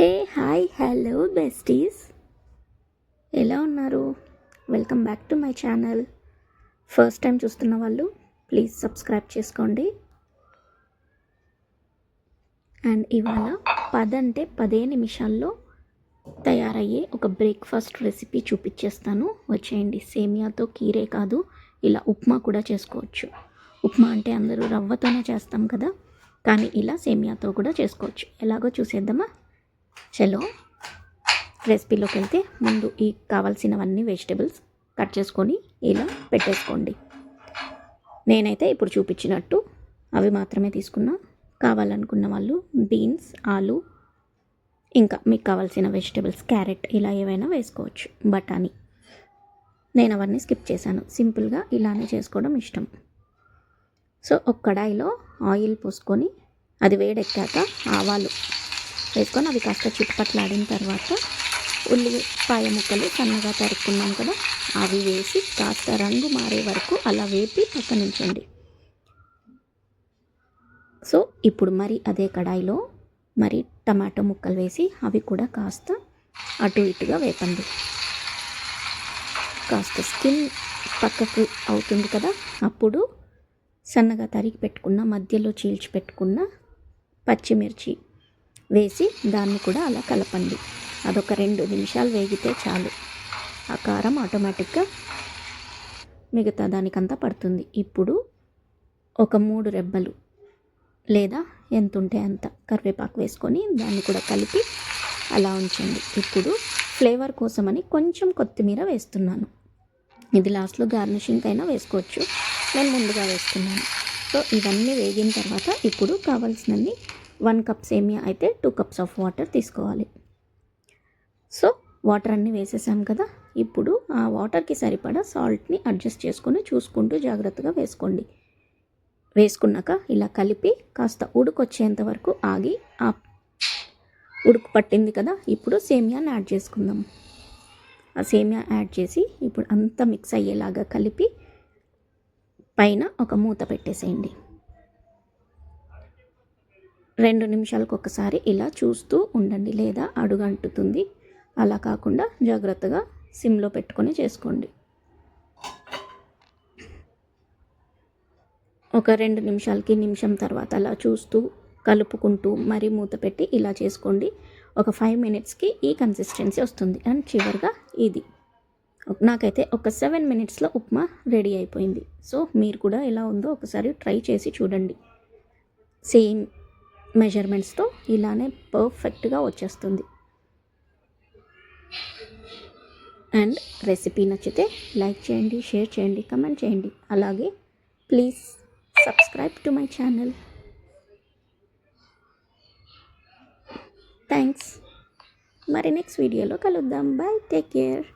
Hey hi hello besties. ఎలా ఉన్నారు? Welcome back to my channel. First time చూస్తున్న వాళ్ళు ప్లీజ్ సబ్స్క్రైబ్ చేసుకోండి. అండ్ ఇవాళ పదంటే పదే నిమిషాల్లో తయారయ్యే ఒక బ్రేక్ఫాస్ట్ రెసిపీ చూపించేస్తాను వచ్చేయండి. సేమియాతో కీరే కాదు ఇలా ఉప్మా కూడా చేసుకోవచ్చు. ఉప్మా అంటే అందరూ రవ్వతోనే చేస్తాం కదా కానీ ఇలా సేమియాతో కూడా చేసుకోవచ్చు. ఎలాగో చూసేద్దామా? చలో రెసిపీలోకి వెళ్తే ముందు ఈ కావాల్సినవన్నీ వెజిటేబుల్స్ కట్ చేసుకొని ఇలా పెట్టేసుకోండి. నేనైతే ఇప్పుడు చూపించినట్టు అవి మాత్రమే తీసుకున్నా. కావాలనుకున్న వాళ్ళు బీన్స్ ఆలు ఇంకా మీకు కావాల్సిన వెజిటేబుల్స్ క్యారెట్ ఇలా ఏవైనా వేసుకోవచ్చు. బఠానీ. నేను అవన్నీ స్కిప్ చేశాను. సింపుల్గా ఇలానే చేసుకోవడం ఇష్టం. సో ఒక కడాయిలో ఆయిల్ పోసుకొని అది వేడెక్కాక ఆవాలు వేసుకొని అవి కాస్త చుట్టుపట్లాడిన తర్వాత ఉల్లిపాయ ముక్కలు సన్నగా తరుక్కున్నాం కదా అవి వేసి కాస్త రంగు మారే వరకు అలా వేపి పక్కన ఉంచండి సో ఇప్పుడు మరి అదే కడాయిలో మరి టమాటో ముక్కలు వేసి అవి కూడా కాస్త అటు ఇటుగా వేపండి. కాస్త స్కిన్ పక్కకు అవుతుంది కదా అప్పుడు సన్నగా తరిగి పెట్టుకున్న మధ్యలో చీల్చి పెట్టుకున్న పచ్చిమిర్చి వేసి దాన్ని కూడా అలా కలపండి. అదొక రెండు నిమిషాలు వేగితే చాలు. ఆ కారం ఆటోమేటిక్గా మిగతా దానికంతా పడుతుంది. ఇప్పుడు ఒక మూడు రెబ్బలు లేదా ఎంత ఉంటే అంత కరివేపాకు వేసుకొని దాన్ని కూడా కలిపి అలా ఉంచండి. ఇప్పుడు ఫ్లేవర్ కోసమని కొంచెం కొత్తిమీర వేస్తున్నాను. ఇది లాస్ట్లో గార్నిషింగ్ అయినా వేసుకోవచ్చు. నేను ముందుగా వేస్తున్నాను. సో ఇవన్నీ వేగిన తర్వాత ఇప్పుడు కావాల్సినన్ని వన్ కప్ సేమియా అయితే టూ కప్స్ ఆఫ్ వాటర్ తీసుకోవాలి. సో వాటర్ అన్నీ వేసేసాం కదా. ఇప్పుడు ఆ వాటర్కి సరిపడా సాల్ట్ని అడ్జస్ట్ చేసుకొని చూసుకుంటూ జాగ్రత్తగా వేసుకోండి. వేసుకున్నాక ఇలా కలిపి కాస్త ఉడుకొచ్చేంత వరకు ఆగి ఆ ఉడుకు పట్టింది కదా ఇప్పుడు సేమియాని యాడ్ చేసుకుందాం. ఆ సేమియా యాడ్ చేసి ఇప్పుడు అంతా మిక్స్ అయ్యేలాగా కలిపి పైన ఒక మూత పెట్టేసేయండి. రెండు నిమిషాలకు ఒకసారి ఇలా చూస్తూ ఉండండి లేదా అడుగంటుతుంది. అలా కాకుండా జాగ్రత్తగా సిమ్లో పెట్టుకొని చేసుకోండి. ఒక రెండు నిమిషాలకి నిమిషం తర్వాత అలా చూస్తూ కలుపుకుంటూ మరీ మూత పెట్టి ఇలా చేసుకోండి. ఒక ఫైవ్ మినిట్స్కి ఈ కన్సిస్టెన్సీ వస్తుంది. అండ్ చివరిగా ఇది. నాకైతే ఒక సెవెన్ మినిట్స్లో ఉప్మా రెడీ అయిపోయింది. సో మీరు కూడా ఎలా ఉందో ఒకసారి ట్రై చేసి చూడండి. సేమ్ మెజర్మెంట్స్తో ఇలానే పర్ఫెక్ట్గా వచ్చేస్తుంది. అండ్ రెసిపీ నచ్చితే లైక్ చేయండి షేర్ చేయండి కమెంట్ చేయండి. అలాగే please subscribe to my channel. Thanks. మరి నెక్స్ట్ వీడియోలో కలుద్దాం. Bye take care.